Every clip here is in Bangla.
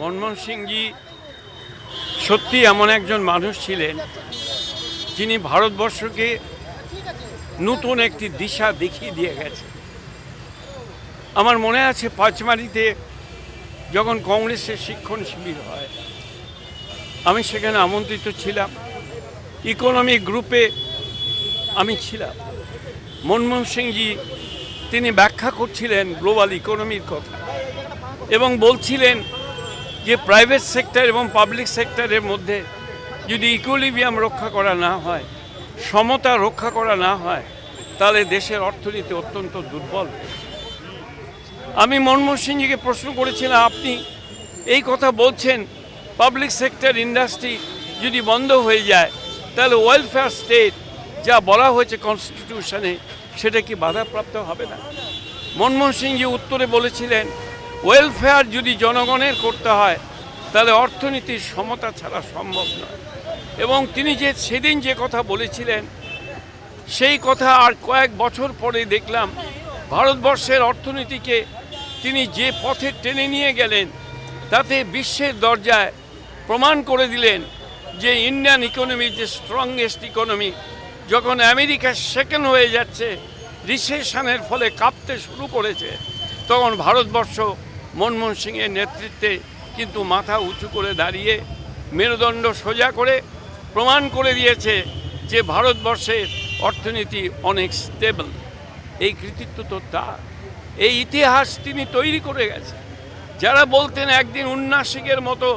মনমোহন সিংজি সত্যি এমন একজন মানুষ ছিলেন যিনি ভারতবর্ষকে নতুন একটি দিশা দেখিয়ে দিয়ে গেছে। আমার মনে আছে পাঁচমারিতে যখন কংগ্রেসের শিক্ষণ শিবির হয়, আমি সেখানে আমন্ত্রিত ছিলাম। ইকোনমিক গ্রুপে আমি ছিলাম। মনমোহন সিংজি, তিনি ব্যাখ্যা করছিলেন গ্লোবাল ইকোনমির কথা এবং বলছিলেন যে প্রাইভেট সেক্টর এবং পাবলিক সেক্টরের মধ্যে যদি ইকুইলিবিয়াম রক্ষা করা না হয়, সমতা রক্ষা করা না হয়, তাহলে দেশের অর্থনীতি অত্যন্ত দুর্বল। আমি মনমোহন সিংজিকে প্রশ্ন করেছিলাম, আপনি এই কথা বলছেন পাবলিক সেক্টর ইন্ডাস্ট্রি যদি বন্ধ হয়ে যায়, তাহলে ওয়েলফেয়ার স্টেট যা বলা হয়েছে কনস্টিটিউশনে সেটা কি বাধাপ্রাপ্ত হবে না? মনমোহন সিংজি উত্তরে বলেছিলেন ওয়েলফেয়ার যদি জনগণের করতে হয়, তাহলে অর্থনীতির সমতা ছাড়া সম্ভব নয়। এবং তিনি যে সেদিন যে কথা বলেছিলেন, সেই কথা আর কয়েক বছর পরে দেখলাম, ভারতবর্ষের অর্থনীতিকে তিনি যে পথে টেনে নিয়ে গেলেন, তাতে বিশ্বের দরজায় প্রমাণ করে দিলেন যে ইন্ডিয়ান ইকোনমি যে স্ট্রংগেস্ট ইকোনমি যখন আমেরিকা সেকেন্ড হয়ে যাচ্ছে রিসেশনের ফলে কাঁপতে শুরু করেছে, তখন ভারতবর্ষ মনমোহন সিংয়ের নেতৃত্বে কিন্তু মাথা উঁচু করে দাঁড়িয়ে মেরুদণ্ড সোজা করে প্রমাণ করে দিয়েছে যে ভারতবর্ষের অর্থনীতি অনেক স্টেবল এই কৃতিত্ব তো তার। এই ইতিহাস তিনি তৈরি করে গেছেন। যারা বলতেন একদিন উন্নাসিকের মতো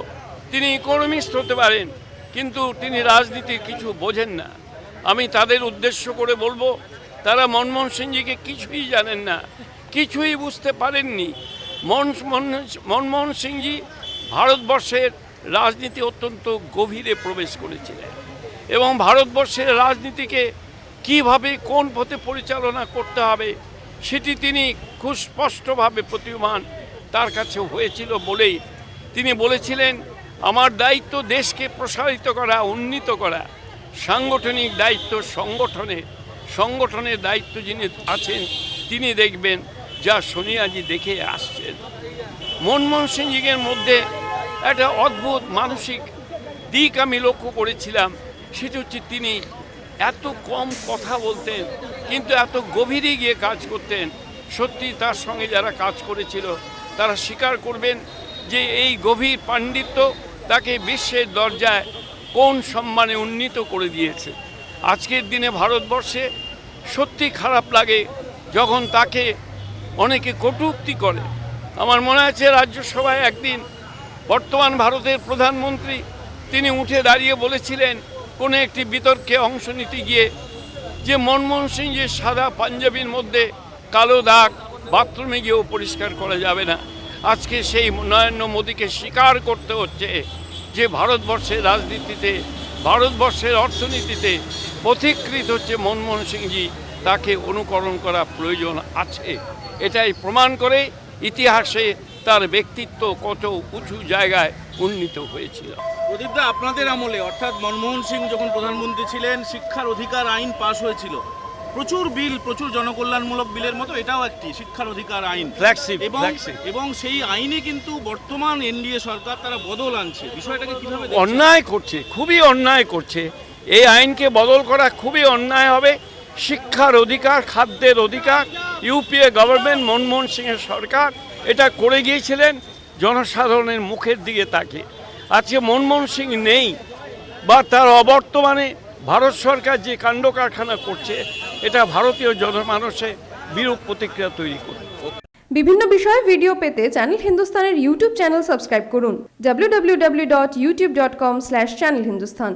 তিনি ইকোনমিস্ট হতে পারেন, কিন্তু তিনি রাজনীতির কিছু বোঝেন না। আমি তাদের উদ্দেশ্য করে বলব, তারা মনমোহন সিংজিকে কিছুই জানেন না, কিছুই বুঝতে পারেননি। মনমোহন সিংজি ভারতবর্ষের রাজনীতি অত্যন্ত গভীরে প্রবেশ করেছিলেন। এবং ভারতবর্ষের রাজনীতিকে কীভাবে কোন পথে পরিচালনা করতে হবে, সেটি তিনি খুব স্পষ্টভাবে প্রতীয়মান তার কাছে হয়েছিল বলেই তিনি বলেছিলেন, আমার দায়িত্ব দেশকে প্রসারিত করা, উন্নীত করা, সাংগঠনিক দায়িত্ব সংগঠনের সংগঠনের দায়িত্ব যিনি আছেন, তিনি দেখবেন যা সোনিয়াজি দেখে আসছেন। মনমোহন সিংজির মধ্যে একটা অদ্ভুত মানসিক দিক আমি লক্ষ্য করেছিলাম, সেটা হচ্ছে তিনি এত কম কথা বলতেন, কিন্তু এত গভীরে গিয়ে কাজ করতেন। সত্যি তার সঙ্গে যারা কাজ করেছিল, তারা স্বীকার করবেন যে এই গভীর পাণ্ডিত্য তাকে বিশ্বের দরজায় কোন সম্মানে উন্নীত করে দিয়েছে। আজকের দিনে ভারতবর্ষে সত্যি খারাপ লাগে যখন তাকে অনেকে কটূক্তি করে। আমার মনে আছে রাজ্যসভায় একদিন বর্তমান ভারতের প্রধানমন্ত্রী তিনি উঠে দাঁড়িয়ে বলেছিলেন, কোনো একটি বিতর্কে অংশ নিতে গিয়ে যে মনমোহন যে সাদা পাঞ্জাবির মধ্যে কালো দাগ বাথরুমে গিয়েও পরিষ্কার করা যাবে না। আজকে সেই নরেন্দ্র মোদীকে স্বীকার করতে হচ্ছে যে ভারতবর্ষের রাজনীতিতে, ভারতবর্ষের অর্থনীতিতে পথিকৃত হচ্ছে মনমোহন সিংজি, তাকে অনুকরণ করা প্রয়োজন আছে। এটাই প্রমাণ করে ইতিহাসে তার ব্যক্তিত্ব কত উঁচু জায়গায় উন্নীত হয়েছিল। প্রদীপদা আপনাদের আমলে অর্থাৎ মনমোহন সিং যখন প্রধানমন্ত্রী ছিলেন শিক্ষার অধিকার আইন পাশ হয়েছিল। প্রচুর বিল প্রচুর জনকল্যাণমূলক বিলের মতো এটাও একটি শিক্ষার অধিকার আইন। এবং এবং সেই আইনে কিন্তু বর্তমান এনডিএ সরকার তারা বদল আনছে। বিষয়টাকে কীভাবে অন্যায় করছে খুবই অন্যায় করছে। এই আইনকে বদল করা খুবই অন্যায় হবে। শিক্ষার অধিকার খাদ্যের অধিকার ইউপিএ গভর্নমেন্ট মনমোহন সিংয়ের সরকার এটা করে গিয়েছিলেন, জনসাধারণের মুখের দিকে তাকে আজকে মনমোহন সিং নেই, বা তার অবর্তমানে ভারত সরকার যে কাণ্ড কারখানা করছে, এটা ভারতীয় জনমানসে বিরূপ প্রতিক্রিয়া তৈরি করবে। বিভিন্ন বিষয়ে ভিডিও পেতে চ্যানেল হিন্দুস্তানের ইউটিউব চ্যানেল সাবস্ক্রাইব করুন www.youtube.com/channelhindustan